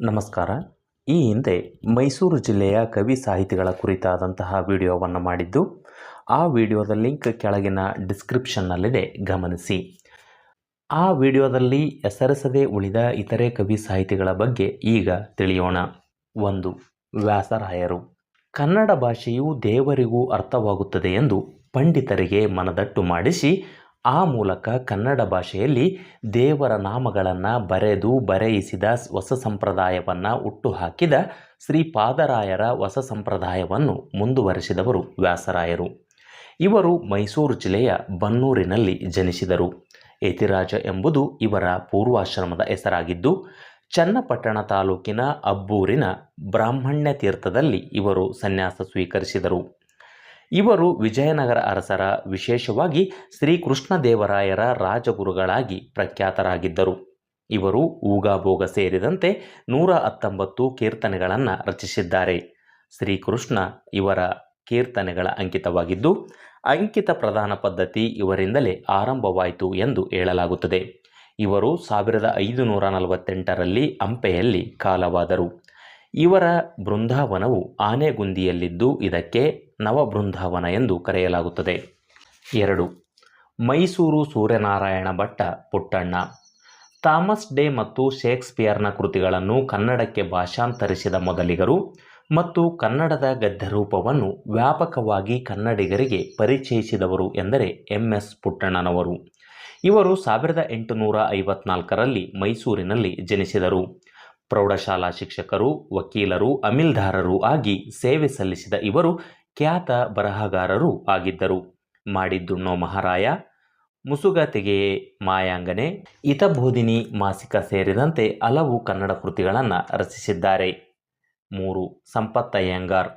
ನಮಸ್ಕಾರ. ಈ ಹಿಂದೆ ಮೈಸೂರು ಜಿಲ್ಲೆಯ ಕವಿ ಸಾಹಿತಿಗಳ ಕುರಿತಾದಂತಹ ವಿಡಿಯೋವನ್ನು ಮಾಡಿದ್ದು, ಆ ವಿಡಿಯೋದ ಲಿಂಕ್ ಕೆಳಗಿನ ಡಿಸ್ಕ್ರಿಪ್ಷನ್ನಲ್ಲಿದೆ, ಗಮನಿಸಿ. ಆ ವಿಡಿಯೋದಲ್ಲಿ ಹೆಸರಿಸದೇ ಉಳಿದ ಇತರೆ ಕವಿ ಸಾಹಿತಿಗಳ ಬಗ್ಗೆ ಈಗ ತಿಳಿಯೋಣ. ಒಂದು, ವ್ಯಾಸರಾಯರು. ಕನ್ನಡ ಭಾಷೆಯು ದೇವರಿಗೂ ಅರ್ಥವಾಗುತ್ತದೆ ಎಂದು ಪಂಡಿತರಿಗೆ ಮನದಟ್ಟು ಮಾಡಿಸಿ ಆ ಮೂಲಕ ಕನ್ನಡ ಭಾಷೆಯಲ್ಲಿ ದೇವರ ನಾಮಗಳನ್ನು ಬರೆದು ಬರೆಯಿಸಿದ ಹೊಸ ಸಂಪ್ರದಾಯವನ್ನು ಹುಟ್ಟುಹಾಕಿದ ಶ್ರೀಪಾದರಾಯರ ಹೊಸ ಸಂಪ್ರದಾಯವನ್ನು ಮುಂದುವರೆಸಿದವರು ವ್ಯಾಸರಾಯರು. ಇವರು ಮೈಸೂರು ಜಿಲ್ಲೆಯ ಬನ್ನೂರಿನಲ್ಲಿ ಜನಿಸಿದರು. ಯತಿರಾಜ ಎಂಬುದು ಇವರ ಪೂರ್ವಾಶ್ರಮದ ಹೆಸರಾಗಿದ್ದು, ಚನ್ನಪಟ್ಟಣ ತಾಲೂಕಿನ ಅಬ್ಬೂರಿನ ಬ್ರಾಹ್ಮಣ್ಯ ತೀರ್ಥದಲ್ಲಿ ಇವರು ಸನ್ಯಾಸ ಸ್ವೀಕರಿಸಿದರು. ಇವರು ವಿಜಯನಗರ ಅರಸರ ವಿಶೇಷವಾಗಿ ಶ್ರೀಕೃಷ್ಣದೇವರಾಯರ ರಾಜಗುರುಗಳಾಗಿ ಪ್ರಖ್ಯಾತರಾಗಿದ್ದರು. ಇವರು ಊಗಾಭೋಗ ಸೇರಿದಂತೆ ನೂರ ಹತ್ತೊಂಬತ್ತು ಕೀರ್ತನೆಗಳನ್ನು ರಚಿಸಿದ್ದಾರೆ. ಶ್ರೀಕೃಷ್ಣ ಇವರ ಕೀರ್ತನೆಗಳ ಅಂಕಿತವಾಗಿದ್ದು, ಅಂಕಿತ ಪ್ರಧಾನ ಪದ್ಧತಿ ಇವರಿಂದಲೇ ಆರಂಭವಾಯಿತು ಎಂದು ಹೇಳಲಾಗುತ್ತದೆ. ಇವರು ಸಾವಿರದ ಐದು ನೂರ ನಲವತ್ತೆಂಟರಲ್ಲಿ ಹಂಪೆಯಲ್ಲಿ ಕಾಲವಾದರು. ಇವರ ಬೃಂದಾವನವು ಆನೆಗುಂದಿಯಲ್ಲಿದ್ದು, ಇದಕ್ಕೆ ನವಬೃಂದಾವನ ಎಂದು ಕರೆಯಲಾಗುತ್ತದೆ. ಎರಡು. ಮೈಸೂರು ಸೂರ್ಯನಾರಾಯಣ ಭಟ್ಟ ಪುಟ್ಟಣ್ಣ. ಥಾಮಸ್ ಡೇ ಮತ್ತು ಶೇಕ್ಸ್ಪಿಯರ್ನ ಕೃತಿಗಳನ್ನು ಕನ್ನಡಕ್ಕೆ ಭಾಷಾಂತರಿಸಿದ ಮೊದಲಿಗರು ಮತ್ತು ಕನ್ನಡದ ಗದ್ಯರೂಪವನ್ನು ವ್ಯಾಪಕವಾಗಿ ಕನ್ನಡಿಗರಿಗೆ ಪರಿಚಯಿಸಿದವರು ಎಂದರೆ ಎಂ ಎಸ್ ಪುಟ್ಟಣ್ಣನವರು. ಇವರು ಸಾವಿರದ ಎಂಟುನೂರ ಐವತ್ನಾಲ್ಕರಲ್ಲಿ ಮೈಸೂರಿನಲ್ಲಿ ಜನಿಸಿದರು. ಪ್ರೌಢಶಾಲಾ ಶಿಕ್ಷಕರು, ವಕೀಲರು, ಅಮಿಲ್ದಾರರು ಆಗಿ ಸೇವೆ ಸಲ್ಲಿಸಿದ ಇವರು ಖ್ಯಾತ ಬರಹಗಾರರೂ ಆಗಿದ್ದರು. ಮಾಡಿದ್ದುಣ್ಣೋ ಮಹಾರಾಯ, ಮುಸುಗತೆಗೆ ಮಾಯಾಂಗನೆ, ಹಿತಬೋಧಿನಿ ಮಾಸಿಕ ಸೇರಿದಂತೆ ಹಲವು ಕನ್ನಡ ಕೃತಿಗಳನ್ನು ರಚಿಸಿದ್ದಾರೆ. ಮೂರು ಸಂಪತ್ತಯ್ಯಂಗಾರ್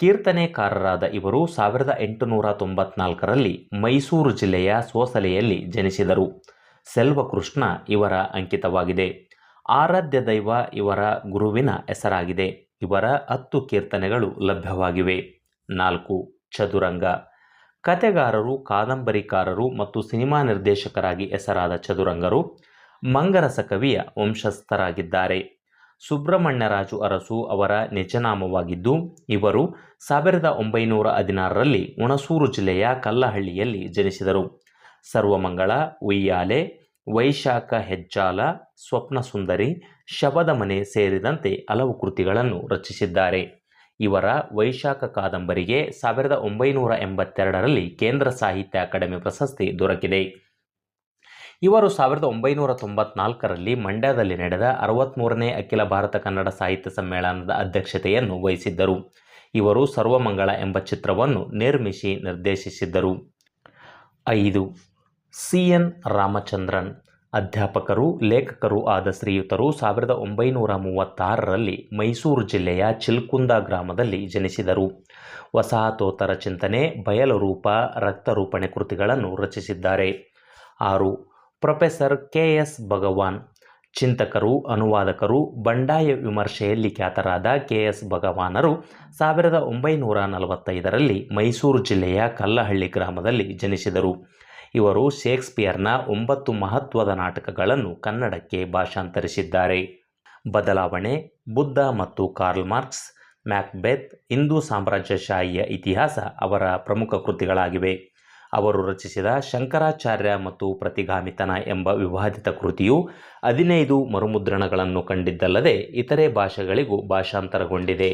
ಕೀರ್ತನೆಕಾರರಾದ ಇವರು ಸಾವಿರದ ಎಂಟುನೂರ ತೊಂಬತ್ನಾಲ್ಕರಲ್ಲಿ ಮೈಸೂರು ಜಿಲ್ಲೆಯ ಸೋಸಲೆಯಲ್ಲಿ ಜನಿಸಿದರು. ಸೆಲ್ವಕೃಷ್ಣ ಇವರ ಅಂಕಿತವಾಗಿದೆ. ಆರಾಧ್ಯ ದೈವ ಇವರ ಗುರುವಿನ ಹೆಸರಾಗಿದೆ. ಇವರ ಹತ್ತು ಕೀರ್ತನೆಗಳು ಲಭ್ಯವಾಗಿವೆ. ನಾಲ್ಕು, ಚದುರಂಗ. ಕತೆಗಾರರು, ಕಾದಂಬರಿಕಾರರು ಮತ್ತು ಸಿನಿಮಾ ನಿರ್ದೇಶಕರಾಗಿ ಹೆಸರಾದ ಚದುರಂಗರು ಮಂಗರಸ ಕವಿಯ ವಂಶಸ್ಥರಾಗಿದ್ದಾರೆ. ಸುಬ್ರಹ್ಮಣ್ಯರಾಜು ಅರಸು ಅವರ ನಿಜನಾಮವಾಗಿದ್ದು, ಇವರು ಸಾವಿರದ ಒಂಬೈನೂರ ಹದಿನಾರರಲ್ಲಿ ಹುಣಸೂರು ಜಿಲ್ಲೆಯ ಕಲ್ಲಹಳ್ಳಿಯಲ್ಲಿ ಜನಿಸಿದರು. ಸರ್ವಮಂಗಳ, ಉಯ್ಯಾಲೆ, ವೈಶಾಖ ಹೆಜ್ಜಾಲ ಸ್ವಪ್ನ ಸುಂದರಿ ಶಬದ ಮನೆ ಸೇರಿದಂತೆ ಹಲವು ಕೃತಿಗಳನ್ನು ರಚಿಸಿದ್ದಾರೆ. ಇವರ ವೈಶಾಖ ಕಾದಂಬರಿಗೆ ಸಾವಿರದ ಒಂಬೈನೂರ ಎಂಬತ್ತೆರಡರಲ್ಲಿ ಕೇಂದ್ರ ಸಾಹಿತ್ಯ ಅಕಾಡೆಮಿ ಪ್ರಶಸ್ತಿ ದೊರಕಿದೆ. ಇವರು ಸಾವಿರದ ಒಂಬೈನೂರ ತೊಂಬತ್ನಾಲ್ಕರಲ್ಲಿ ಮಂಡ್ಯದಲ್ಲಿ ನಡೆದ ಅರವತ್ತ್ಮೂರನೇ ಅಖಿಲ ಭಾರತ ಕನ್ನಡ ಸಾಹಿತ್ಯ ಸಮ್ಮೇಳನದ ಅಧ್ಯಕ್ಷತೆಯನ್ನು ವಹಿಸಿದ್ದರು. ಇವರು ಸರ್ವಮಂಗಳ ಎಂಬ ಚಿತ್ರವನ್ನು ನಿರ್ಮಿಸಿ ನಿರ್ದೇಶಿಸಿದ್ದರು. ಐದು. ಸಿ. ಎನ್. ರಾಮಚಂದ್ರನ್ ಅಧ್ಯಾಪಕರು, ಲೇಖಕರು ಆದ ಶ್ರೀಯುತರು ಸಾವಿರದ ಒಂಬೈನೂರ ಮೂವತ್ತಾರರಲ್ಲಿ ಮೈಸೂರು ಜಿಲ್ಲೆಯ ಚಿಲ್ಕುಂದ ಗ್ರಾಮದಲ್ಲಿ ಜನಿಸಿದರು. ವಸಾಹತೋತ್ತರ ಚಿಂತನೆ ಬಯಲು ರೂಪ ರಕ್ತರೂಪಣೆ ಕೃತಿಗಳನ್ನು ರಚಿಸಿದ್ದಾರೆ. ಆರು, ಪ್ರೊಫೆಸರ್ ಕೆ ಎಸ್ ಭಗವಾನ್. ಚಿಂತಕರು, ಅನುವಾದಕರು, ಬಂಡಾಯ ವಿಮರ್ಶೆಯಲ್ಲಿ ಖ್ಯಾತರಾದ ಕೆ ಎಸ್ ಭಗವಾನರು ಸಾವಿರದ ಒಂಬೈನೂರ ನಲವತ್ತೈದರಲ್ಲಿ ಮೈಸೂರು ಜಿಲ್ಲೆಯ ಕಲ್ಲಹಳ್ಳಿ ಗ್ರಾಮದಲ್ಲಿ ಜನಿಸಿದರು. ಇವರು ಶೇಕ್ಸ್ಪಿಯರ್ನ ಒಂಬತ್ತು ಮಹತ್ವದ ನಾಟಕಗಳನ್ನು ಕನ್ನಡಕ್ಕೆ ಭಾಷಾಂತರಿಸಿದ್ದಾರೆ. ಬದಲಾವಣೆ, ಬುದ್ಧ ಮತ್ತು ಕಾರ್ಲ್ ಮಾರ್ಕ್ಸ್, ಮ್ಯಾಕ್ಬೆತ್, ಹಿಂದೂ ಸಾಮ್ರಾಜ್ಯಶಾಹಿಯ ಇತಿಹಾಸ ಅವರ ಪ್ರಮುಖ ಕೃತಿಗಳಾಗಿವೆ. ಅವರು ರಚಿಸಿದ ಶಂಕರಾಚಾರ್ಯ ಮತ್ತು ಪ್ರತಿಗಾಮಿತನ ಎಂಬ ವಿವಾದಿತ ಕೃತಿಯು ಹದಿನೈದು ಮರುಮುದ್ರಣಗಳನ್ನು ಕಂಡಿದ್ದಲ್ಲದೆ ಇತರೆ ಭಾಷೆಗಳಿಗೂ ಭಾಷಾಂತರಗೊಂಡಿದೆ.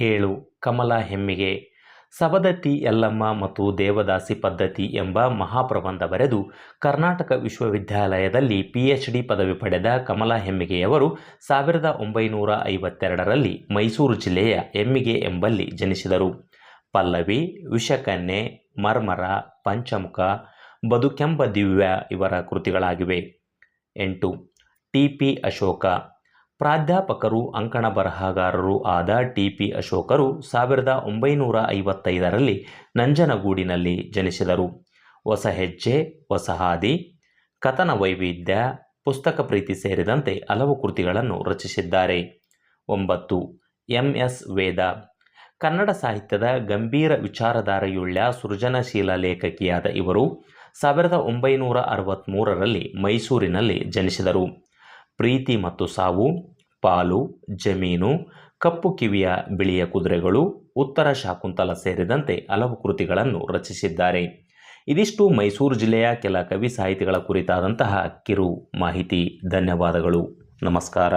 ಏಳು, ಕಮಲ ಹೆಮ್ಮಿಗೆ. ಸಬದತ್ತಿ ಯಲ್ಲಮ್ಮ ಮತ್ತು ದೇವದಾಸಿ ಪದ್ಧತಿ ಎಂಬ ಮಹಾಪ್ರಬಂಧ ಬರೆದು ಕರ್ನಾಟಕ ವಿಶ್ವವಿದ್ಯಾಲಯದಲ್ಲಿ ಪಿ ಎಚ್ ಡಿ ಪದವಿ ಪಡೆದ ಕಮಲಾ ಹೆಮ್ಮಿಗೆಯವರು ಸಾವಿರದ ಒಂಬೈನೂರ ಐವತ್ತೆರಡರಲ್ಲಿ ಮೈಸೂರು ಜಿಲ್ಲೆಯ ಹೆಮ್ಮಿಗೆ ಎಂಬಲ್ಲಿ ಜನಿಸಿದರು. ಪಲ್ಲವಿ, ವಿಷಕನ್ಯೆ, ಮರ್ಮರ, ಪಂಚಮುಖ, ಬದುಕೆಂಬ ದಿವ್ಯ ಇವರ ಕೃತಿಗಳಾಗಿವೆ. ಎಂಟು, ಟಿ ಪಿ ಅಶೋಕ ಪ್ರಾಧ್ಯಾಪಕರು, ಅಂಕಣ ಬರಹಗಾರರು ಆದ ಟಿ ಪಿ ಅಶೋಕರು ಸಾವಿರದ ಒಂಬೈನೂರ ಐವತ್ತೈದರಲ್ಲಿ ನಂಜನಗೂಡಿನಲ್ಲಿ ಜನಿಸಿದರು. ಹೊಸ ಹೆಜ್ಜೆ, ಹೊಸ ಕಥನ ವೈವಿಧ್ಯ, ಪುಸ್ತಕ ಪ್ರೀತಿ ಸೇರಿದಂತೆ ಹಲವು ಕೃತಿಗಳನ್ನು ರಚಿಸಿದ್ದಾರೆ. ಒಂಬತ್ತು, ಎಂ ಎಸ್ ವೇದ. ಕನ್ನಡ ಸಾಹಿತ್ಯದ ಗಂಭೀರ ವಿಚಾರಧಾರೆಯುಳ್ಳ ಸೃಜನಶೀಲ ಲೇಖಕಿಯಾದ ಇವರು ಸಾವಿರದ ಒಂಬೈನೂರ ಅರವತ್ತ್ಮೂರರಲ್ಲಿ ಮೈಸೂರಿನಲ್ಲಿ ಜನಿಸಿದರು. ಪ್ರೀತಿ ಮತ್ತು ಸಾವು, ಪಾಲು, ಜಮೀನು, ಕಪ್ಪು ಕಿವಿಯ ಬಿಳಿಯ ಕುದುರೆಗಳು, ಉತ್ತರ ಶಾಕುಂತಲ ಸೇರಿದಂತೆ ಹಲವು ಕೃತಿಗಳನ್ನು ರಚಿಸಿದ್ದಾರೆ. ಇದಿಷ್ಟು ಮೈಸೂರು ಜಿಲ್ಲೆಯ ಕೆಲ ಕವಿ ಸಾಹಿತಿಗಳ ಕುರಿತಾದಂತಹ ಕಿರು ಮಾಹಿತಿ. ಧನ್ಯವಾದಗಳು. ನಮಸ್ಕಾರ.